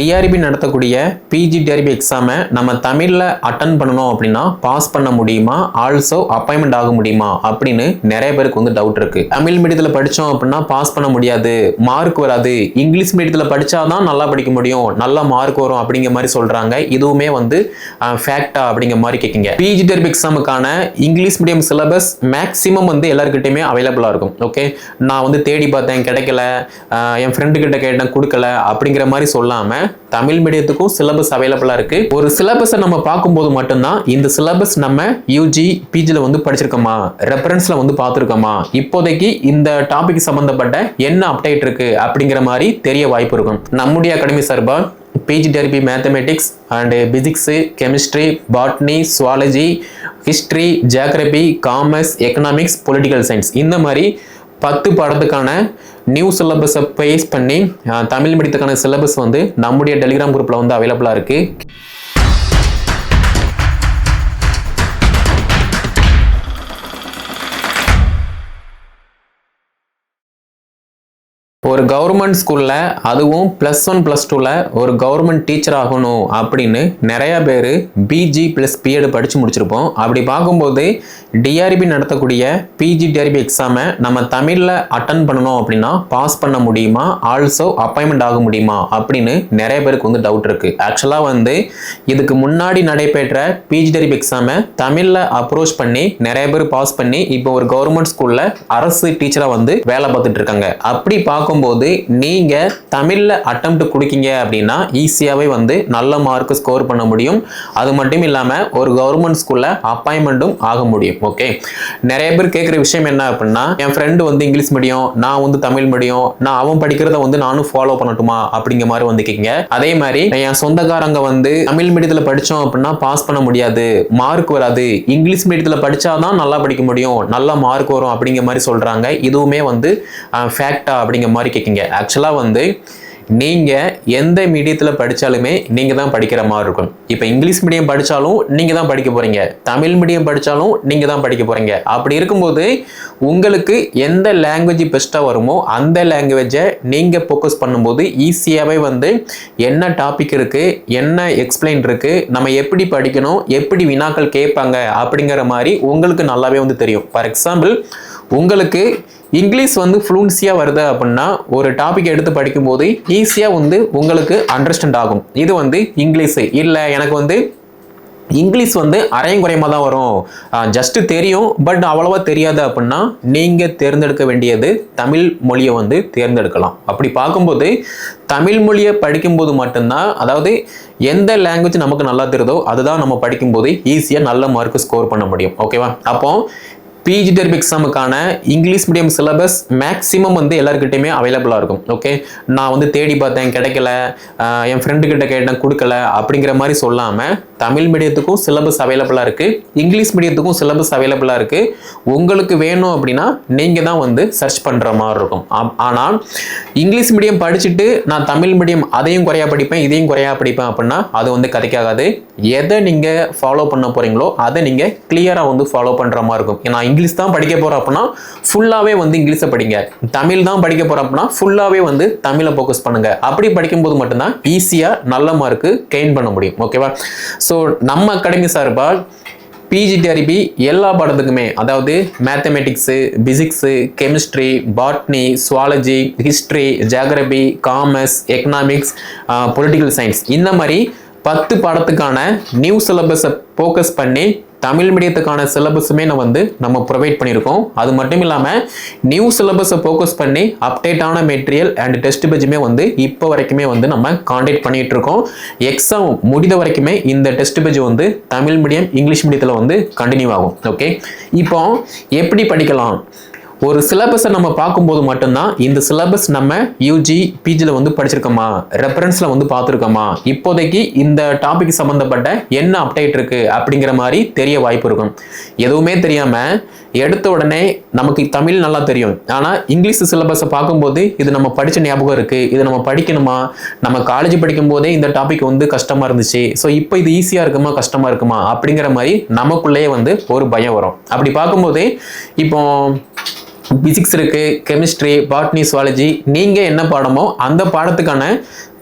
TRP நடத்தக்கூடிய PG TRB எக்ஸாமை நம்ம தமிழில் அட்டன் பண்ணணும் அப்படின்னா பாஸ் பண்ண முடியுமா? ஆல்சோ அப்பாயின்மெண்ட் ஆக முடியுமா? அப்படின்னு நிறைய பேருக்கு வந்து டவுட் இருக்கு. தமிழ் மீடியத்தில் படித்தோம் அப்படின்னா பாஸ் பண்ண முடியாது. மார்க் வராது. இங்கிலீஷ் மீடியத்தில் படித்தாதான் நல்லா படிக்க முடியும். நல்ல மார்க் வரும் அப்படிங்கிற மாதிரி சொல்கிறாங்க இதுவுமே வந்து ஃபேக்டா அப்படிங்கிற மாதிரி கேட்குங்க பிஜி டிஆர்பி எக்ஸாமுக்கான இங்கிலீஷ் மீடியம் சிலபஸ் மேக்ஸிமம் வந்து எல்லாருக்கிட்டையுமே அவைலபிளாக இருக்கும். ஓகே நான் வந்து தேடி பார்த்தேன் கிடைக்கல. என் ஃப்ரெண்டு கிட்ட கேட்டேன் கொடுக்கல அப்படிங்கிற மாதிரி சொல்லாமல் தமிழ் மீடியத்துக்கும் சிலபஸ் அவைலபிளாக இருக்கு. ஒரு சிலபஸை நம்ம பார்க்கும்போது மட்டும்தான் இந்த சிலபஸ் நம்ம யூஜி பிஜியில் வந்து படிச்சிருக்கோமா? ரெஃபரன்ஸில் வந்து பார்த்துருக்கோமா? இப்போதைக்கு இந்த டாபிக் சம்மந்தப்பட்ட என்ன அப்டேட் இருக்கு அப்படிங்கிற மாதிரி தெரிய வாய்ப்பு இருக்கும். நம்முடைய அகாடமி சார்பாக PG TRB mathematics and physics chemistry botany zoology history geography commerce economics political science இந்த மாதிரி பத்து படத்துக்கான நியூ சிலபஸை பேஸ் பண்ணி தமிழ் மீடியத்துக்கான சிலபஸ் வந்து நம்முடைய டெலிகிராம் குரூப்பில் வந்து அவைலபிளாக இருக்குது ஒரு கவர்மெண்ட் ஸ்கூலில் அதுவும் ப்ளஸ் ஒன் ப்ளஸ் டூவில் ஒரு கவர்மெண்ட் டீச்சர் ஆகணும் அப்படின்னு நிறையா பேர் பிஜி ப்ளஸ் பிஎட் படித்து முடிச்சிருப்போம். அப்படி பார்க்கும்போது டிஆர்பி நடத்தக்கூடிய பிஜி டிஆர்பி எக்ஸாமை நம்ம தமிழில் அட்டன் பண்ணணும் அப்படின்னா பாஸ் பண்ண முடியுமா? ஆல்சோ அப்பாயின்மெண்ட் ஆக முடியுமா? அப்படின்னு நிறைய பேருக்கு வந்து டவுட் இருக்குது ஆக்சுவலாக வந்து இதுக்கு முன்னாடி நடைபெற்ற பிஜி டிஆர்பி எக்ஸாமை தமிழில் அப்ரோச் பண்ணி நிறைய பேர் பாஸ் பண்ணி இப்போ ஒரு கவர்மெண்ட் ஸ்கூலில் அரசு டீச்சராக வந்து வேலை பார்த்துட்டு இருக்காங்க. அப்படி பார்க்கும்போது நீங்கள் தமிழில் அட்டம்ப்ட் கொடுக்கீங்க அப்படின்னா ஈஸியாகவே வந்து நல்ல மார்க் ஸ்கோர் பண்ண முடியும். அது மட்டும் இல்லாமல் ஒரு கவர்மெண்ட் ஸ்கூலில் அப்பாயின்மெண்ட்டும் ஆக முடியும். ஓகே நிறைய பேர் கேட்குற விஷயம் என்ன அப்படின்னா என் ஃப்ரெண்டு வந்து இங்கிலீஷ் மீடியம் நான் வந்து தமிழ் மீடியம் நான் அவன் படிக்கிறத வந்து நானும் ஃபாலோ பண்ணட்டுமா அப்படிங்கிற மாதிரி வந்துக்கிங்க அதே மாதிரி என் சொந்தக்காரங்க வந்து தமிழ் மீடியத்தில் படித்தோம் அப்படின்னா பாஸ் பண்ண முடியாது மார்க் வராது. இங்கிலீஷ் மீடியத்தில் படித்தாதான் நல்லா படிக்க முடியும் நல்ல மார்க் வரும் அப்படிங்கிற மாதிரி சொல்கிறாங்க இதுவுமே வந்து ஃபேக்டா அப்படிங்கிற மாதிரி கேட்குங்க ஆக்சுவலாக வந்து நீங்கள் எந்த மீடியத்தில் படித்தாலுமே நீங்கள் தான் படிக்கிற மாதிரி இருக்கும். இப்போ இங்கிலீஷ் மீடியம் படித்தாலும் நீங்கள் தான் படிக்க போகிறீங்க தமிழ் மீடியம் படித்தாலும் நீங்கள் தான் படிக்க போகிறீங்க அப்படி இருக்கும்போது உங்களுக்கு எந்த லாங்குவேஜ் பெஸ்ட்டாக வருமோ அந்த லாங்குவேஜை நீங்கள் ஃபோக்கஸ் பண்ணும்போது ஈஸியாகவே வந்து என்ன டாபிக் இருக்குது என்ன எக்ஸ்பிளைன் இருக்குது நம்ம எப்படி படிக்கணும் எப்படி வினாக்கள் கேட்பாங்க அப்படிங்கிற மாதிரி உங்களுக்கு நல்லாவே வந்து தெரியும். ஃபார் எக்ஸாம்பிள் உங்களுக்கு இங்கிலீஷ் வந்து ஃப்ளூன்சியாக வருது அப்படின்னா ஒரு டாபிக் எடுத்து படிக்கும்போது ஈஸியாக வந்து உங்களுக்கு அண்டர்ஸ்டாண்ட் ஆகும். இது வந்து இங்கிலீஷு. இல்லை எனக்கு வந்து இங்கிலீஷ் வந்து அரையும் குறையமாக தான் வரும். ஜஸ்ட்டு தெரியும் பட் அவ்வளோவா தெரியாது அப்படின்னா நீங்கள் தேர்ந்தெடுக்க வேண்டியது தமிழ் மொழியை வந்து தேர்ந்தெடுக்கலாம். அப்படி பார்க்கும்போது தமிழ் மொழியை படிக்கும்போது மட்டும்தான் அதாவது எந்த லாங்குவேஜ் நமக்கு நல்லா தெரியுதோ அதுதான் நம்ம படிக்கும்போது ஈஸியாக நல்ல மார்க் ஸ்கோர் பண்ண முடியும். ஓகேவா அப்போ பிஜி டெர்ப் எக்ஸாமுக்கான இங்கிலீஷ் மீடியம் சிலபஸ் மேக்ஸிமம் வந்து எல்லாருக்கிட்டையுமே அவைலபிளாக இருக்கும். ஓகே நான் வந்து தேடி பார்த்தேன் கிடைக்கல. என் ஃப்ரெண்டுக்கிட்ட கேட்டேன் கொடுக்கல. அப்படிங்கிற மாதிரி சொல்லாமல் தமிழ் மீடியத்துக்கும் சிலபஸ் அவைலபிளாக இருக்குது இங்கிலீஷ் மீடியத்துக்கும் சிலபஸ் அவைலபிளாக இருக்குது உங்களுக்கு வேணும் அப்படின்னா நீங்கள் தான் வந்து சர்ச் பண்ணுற மாதிரி இருக்கும். ஆனால் இங்கிலீஷ் மீடியம் படிச்சுட்டு நான் தமிழ் மீடியம் அதையும் குறையா படிப்பேன் இதையும் குறையா படிப்பேன் அப்படின்னா அது வந்து கதைக்காகாது. எதை நீங்கள் ஃபாலோ பண்ண போகிறீங்களோ அதை நீங்கள் கிளியராக வந்து ஃபாலோ பண்ணுற மாதிரி இருக்கும். நான் இங்கிலீஷ் தான் படிக்க போகிறேன் அப்படின்னா ஃபுல்லாகவே வந்து இங்கிலீஷை படிங்க. தமிழ் தான் படிக்க போகிறேன் அப்படின்னா ஃபுல்லாகவே வந்து தமிழை ஃபோக்கஸ் பண்ணுங்கள் அப்படி படிக்கும்போது மட்டும்தான் ஈஸியாக நல்ல மார்க்கு கெயின் பண்ண முடியும். ஓகேவா ஸோ ஸோ நம்ம அகாடமி சார்பால் பிஜிடிஆர்பி எல்லா பாடத்துக்குமே அதாவது mathematics physics chemistry botany zoology history geography commerce economics political science இந்த மாதிரி பத்து பாடத்துக்கான நியூ சிலபஸை ஃபோக்கஸ் பண்ணி தமிழ் மீடியத்துக்கான சிலபஸுமே நான் வந்து நம்ம ப்ரொவைட் பண்ணியிருக்கோம். அது மட்டும் இல்லாமல் நியூ சிலபஸை ஃபோக்கஸ் பண்ணி அப்டேட்டான மெட்டீரியல் அண்ட் டெஸ்ட் பேஜுமே வந்து இப்போ வரைக்குமே வந்து நம்ம காண்டாக்ட் பண்ணிட்டு இருக்கோம் எக்ஸாம் முடிந்த வரைக்குமே இந்த டெஸ்ட் பேஜ் வந்து தமிழ் மீடியம் இங்கிலீஷ் மீடியத்தில் வந்து கண்டினியூ ஆகும். ஓகே இப்போ எப்படி படிக்கலாம்? ஒரு சிலபஸை நம்ம பார்க்கும்போது மட்டும்தான் இந்த சிலபஸ் நம்ம யூஜி பிஜியில் வந்து படிச்சிருக்கோமா? ரெஃபரன்ஸில் வந்து பார்த்துருக்கோமா? இப்போதைக்கு இந்த டாபிக் சம்மந்தப்பட்ட என்ன அப்டேட் இருக்குது அப்படிங்கிற மாதிரி தெரிய வாய்ப்பு இருக்கும். எதுவுமே தெரியாமல் எடுத்த உடனே நமக்கு தமிழ் நல்லா தெரியும். ஆனால் இங்கிலீஷ் சிலபஸை பார்க்கும்போது இது நம்ம படித்த ஞாபகம் இருக்குது இது நம்ம படிக்கணுமா? நம்ம காலேஜ் படிக்கும் போதே இந்த டாபிக் வந்து கஷ்டமாக இருந்துச்சு. ஸோ இப்போ இது ஈஸியாக இருக்குமா? கஷ்டமாக இருக்குமா? அப்படிங்கிற மாதிரி நமக்குள்ளேயே வந்து ஒரு பயம் வரும். அப்படி பார்க்கும்போது இப்போ பிசிக்ஸ் இருக்குது கெமிஸ்ட்ரி பாட்னி சுவாலஜி நீங்கள் என்ன பாடமோ அந்த பாடத்துக்கான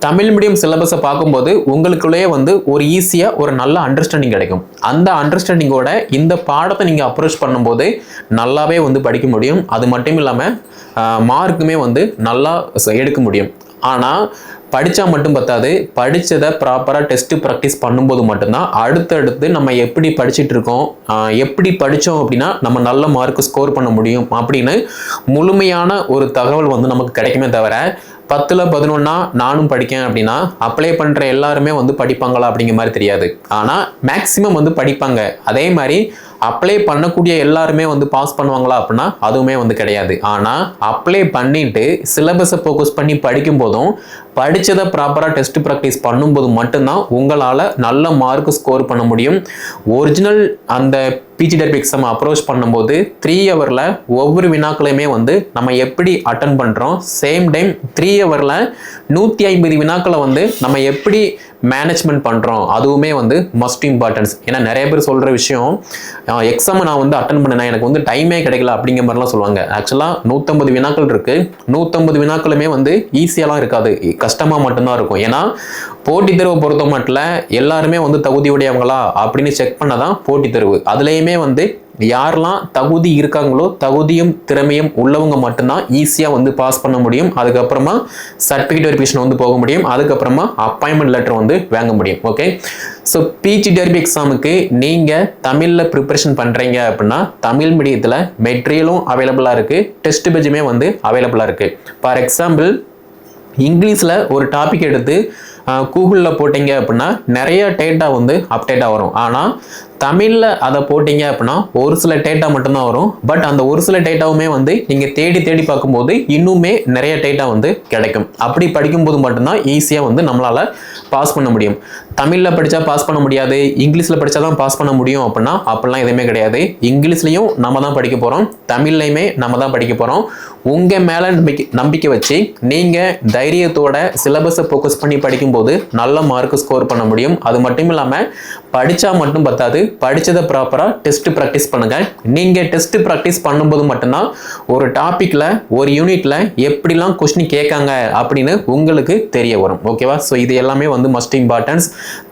தமிழ் மீடியம் சிலபஸை பார்க்கும்போது உங்களுக்குள்ளேயே வந்து ஒரு ஈஸியாக ஒரு நல்ல அண்டர்ஸ்டாண்டிங் கிடைக்கும். அந்த அண்டர்ஸ்டாண்டிங்கோட இந்த பாடத்தை நீங்கள் அப்ரோச் பண்ணும்போது நல்லாவே வந்து படிக்க முடியும். அது மட்டும் இல்லாமல் மார்க்குமே வந்து நல்லா எடுக்க முடியும். ஆனால் படித்தா மட்டும் பத்தாது படித்ததை ப்ராப்பராக டெஸ்ட்டு ப்ராக்டிஸ் பண்ணும்போது மட்டும்தான் அடுத்தடுத்து நம்ம எப்படி படிச்சிட்டு இருக்கோம் எப்படி படித்தோம் அப்படின்னா நம்ம நல்ல மார்க் ஸ்கோர் பண்ண முடியும் அப்படின்னு முழுமையான ஒரு தகவல் வந்து நமக்கு கிடைக்குமே தவிர பத்தில் பதினொன்னா நானும் படிக்கேன் அப்படின்னா அப்ளை பண்ணுற எல்லாருமே வந்து படிப்பாங்களா அப்படிங்கிற மாதிரி தெரியாது. ஆனால் மேக்ஸிமம் வந்து படிப்பாங்க. அதே மாதிரி அப்ளை பண்ணக்கூடிய எல்லாருமே வந்து பாஸ் பண்ணுவாங்களா அப்படின்னா அதுவுமே வந்து கிடையாது. ஆனால் அப்ளை பண்ணிட்டு சிலபஸை ஃபோக்கஸ் பண்ணி படிக்கும் போதும் படித்ததை ப்ராப்பராக டெஸ்ட் ப்ராக்டிஸ் பண்ணும்போது மட்டும்தான் உங்களால் நல்ல மார்க் ஸ்கோர் பண்ண முடியும். ஒரிஜினல் அந்த பிஜிடெப் எக்ஸாம் அப்ரோச் பண்ணும்போது த்ரீ ஹவரில் ஒவ்வொரு வினாக்களையுமே வந்து நம்ம எப்படி அட்டன் பண்ணுறோம் சேம் டைம் த்ரீ ஹவரில் நூற்றி ஐம்பது வினாக்களை வந்து நம்ம எப்படி மேனேஜ்மெண்ட் பண்ணுறோம் அதுவுமே வந்து மஸ்ட் இம்பார்ட்டன்ஸ் ஏன்னா நிறைய பேர் சொல்கிற விஷயம் எக்ஸாமை நான் வந்து அட்டன் பண்ணேன் எனக்கு வந்து டைமே கிடைக்கல அப்படிங்கிற மாதிரிலாம் சொல்லுவாங்க. ஆக்சுவலாக நூற்றம்பது வினாக்கள் இருக்குது நூற்றம்பது வினாக்களுமே வந்து ஈஸியாலாம் இருக்காது. கஷ்டமாக மட்டும்தான் இருக்கும். ஏன்னா போட்டித் தேர்வை பொறுத்த மட்டும் எல்லாருமே வந்து தகுதியுடையவங்களா அப்படின்னு செக் பண்ண தான் போட்டித் தேர்வு. அதுலேயுமே வந்து யாரெல்லாம் தகுதி இருக்காங்களோ தகுதியும் திறமையும் உள்ளவங்க மட்டும்தான் ஈஸியாக வந்து பாஸ் பண்ண முடியும். அதுக்கப்புறமா சர்டிஃபிகேட் வெரிஃபிகேஷன் வந்து போக முடியும். அதுக்கப்புறமா அப்பாயின்மெண்ட் லெட்டர் வந்து வாங்க முடியும். ஓகே ஸோ பிஜி டெர்பி எக்ஸாமுக்கு நீங்கள் தமிழில் ப்ரிப்பரேஷன் பண்ணுறீங்க அப்படின்னா தமிழ் மீடியத்தில் மெட்டீரியலும் அவைலபிளாக இருக்குது டெஸ்ட் பேஜுமே வந்து அவைலபிளாக இருக்குது ஃபார் எக்ஸாம்பிள் இங்கிலீஷில் ஒரு டாபிக் எடுத்து கூகுளில் போட்டிங்க அப்படின்னா நிறைய டேட்டா வந்து அப்டேட்டாக வரும். ஆனால் தமிழில் அதை போட்டிங்க அப்படின்னா ஒரு சில டேட்டா மட்டும்தான் வரும். பட் அந்த ஒரு சில டேட்டாவுமே வந்து நீங்கள் தேடி தேடி பார்க்கும்போது இன்னுமே நிறைய டேட்டா வந்து கிடைக்கும். அப்படி படிக்கும்போது மட்டும்தான் ஈஸியாக வந்து நம்மளால் பாஸ் பண்ண முடியும். தமிழில் படித்தா பாஸ் பண்ண முடியாது. இங்கிலீஷில் படித்தா தான் பாஸ் பண்ண முடியும் அப்படின்னா அப்படிலாம் எதுவுமே கிடையாது. இங்கிலீஷ்லையும் நம்ம தான் படிக்க போகிறோம் தமிழ்லையுமே நம்ம தான் படிக்க போகிறோம் உங்கள் மேலே நம்பிக்கை நம்பிக்கை வச்சு நீங்கள் தைரியத்தோட சிலபஸை ஃபோக்கஸ் பண்ணி படிக்கும்போது நல்ல மார்க் ஸ்கோர் பண்ண முடியும். அது மட்டும் இல்லாமல் படித்தா மட்டும் பத்தாது. படித்ததை ப்ராப்பராக டெஸ்ட்டு ப்ராக்டிஸ் பண்ணுங்கள் நீங்கள் டெஸ்ட்டு ப்ராக்டிஸ் பண்ணும்போது மட்டும்தான் ஒரு டாப்பிக்கில் ஒரு யூனிட்டில் எப்படிலாம் கொஸ்டின் கேட்காங்க அப்படின்னு உங்களுக்கு தெரிய வரும். ஓகேவா ஸோ இது எல்லாமே வந்து மஸ்ட் இம்பார்ட்டன்ஸ்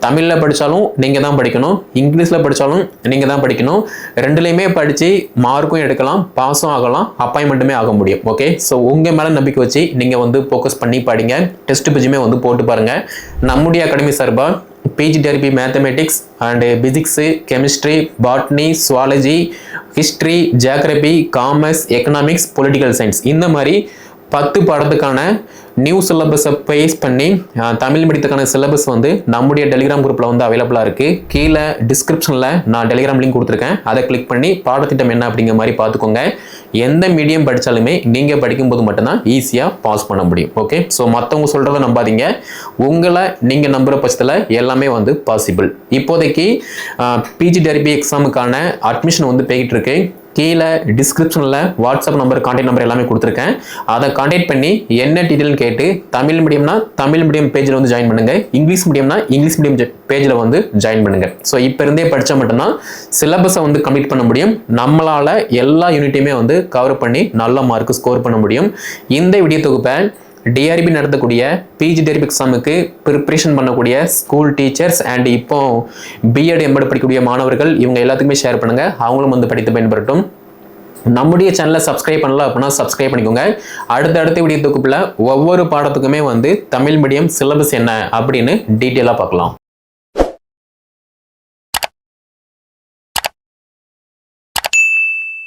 தமிழில் படித்தாலும் நீங்கள் தான் படிக்கணும். இங்கிலீஷில் படித்தாலும் நீங்கள் தான் படிக்கணும். ரெண்டுலேயுமே படித்து மார்க்கும் எடுக்கலாம் பாஸும் ஆகலாம் அப்பாயின்மெண்ட்டுமே ஆக முடியும். ஓகே ஸோ உங்கள் மேலே நம்பிக்கை வச்சு நீங்கள் வந்து ஃபோக்கஸ் பண்ணி படிங்க. டெஸ்ட் பேஜுமே வந்து போட்டு பாருங்கள் நம்முடைய அகாடமி சார்பாக PG TRB mathematics and physics chemistry botany zoology history geography commerce economics political science இந்த மாதிரி பத்து பாடத்துக்கான நியூ சிலபஸை பேஸ் பண்ணி தமிழ் மீடியத்துக்கான சிலபஸ் வந்து நம்முடைய டெலிகிராம் குரூப்பில் வந்து அவைலபிளாக இருக்குது கீழே டிஸ்கிரிப்ஷனில் நான் டெலிகிராம் லிங்க் கொடுத்துருக்கேன். அதை கிளிக் பண்ணி பாடத்திட்டம் என்ன அப்படிங்கிற மாதிரி பார்த்துக்கோங்க. எந்த மீடியம் படித்தாலுமே நீங்கள் படிக்கும்போது மட்டும்தான் ஈஸியாக பாஸ் பண்ண முடியும். ஓகே ஸோ மற்றவங்க சொல்கிறத நம்பாதீங்க. உங்களை நீங்கள் நம்புகிற பட்சத்தில் எல்லாமே வந்து பாசிபிள் இப்போதைக்கு பிஜி டெரிபி எக்ஸாமுக்கான அட்மிஷன் வந்து போய்கிட்டு இருக்கு. கீழே டிஸ்கிரிப்ஷனில் வாட்ஸ்அப் நம்பர் கான்டாக்ட் நம்பர் எல்லாமே கொடுத்துருக்கேன். அதை கான்டாக்ட் பண்ணி என்ன டீட்டெயில்னு கேட்டு தமிழ் மீடியம்னா தமிழ் மீடியம் பேஜில் வந்து ஜாயின் பண்ணுங்கள் இங்கிலீஷ் மீடியம்னா இங்கிலீஷ் மீடியம் பேஜில் வந்து ஜாயின் பண்ணுங்கள் ஸோ இப்போ இருந்தே படித்தா மட்டும்தான் சிலபஸை வந்து கம்ப்ளீட் பண்ண முடியும். நம்மளால் எல்லா யூனிட்டையுமே வந்து கவர் பண்ணி நல்ல மார்க் ஸ்கோர் பண்ண முடியும். இந்த வீடியோ தொகுப்பை டிஆர்பி நடத்தக்கூடிய பிஜி டெரிப் எக்ஸாமுக்கு ப்ரிப்ரேஷன் பண்ணக்கூடிய ஸ்கூல் டீச்சர்ஸ் அண்ட் இப்போ பிஎட் எம்எட் படிக்கக்கூடிய மாணவர்கள் இவங்க எல்லாத்துக்குமே ஷேர் பண்ணுங்க. அவங்களும் வந்து படித்து பயன்படுத்தும் நம்முடைய சேனலை சப்ஸ்கிரைப் பண்ணல அப்படின்னா சப்ஸ்கிரைப் பண்ணிக்கோங்க. அடுத்த அடுத்த வீடியோ தொகுப்பில் ஒவ்வொரு பாடத்துக்குமே வந்து தமிழ் மீடியம் சிலபஸ் என்ன அப்படின்னு டீட்டெயிலாக பார்க்கலாம்.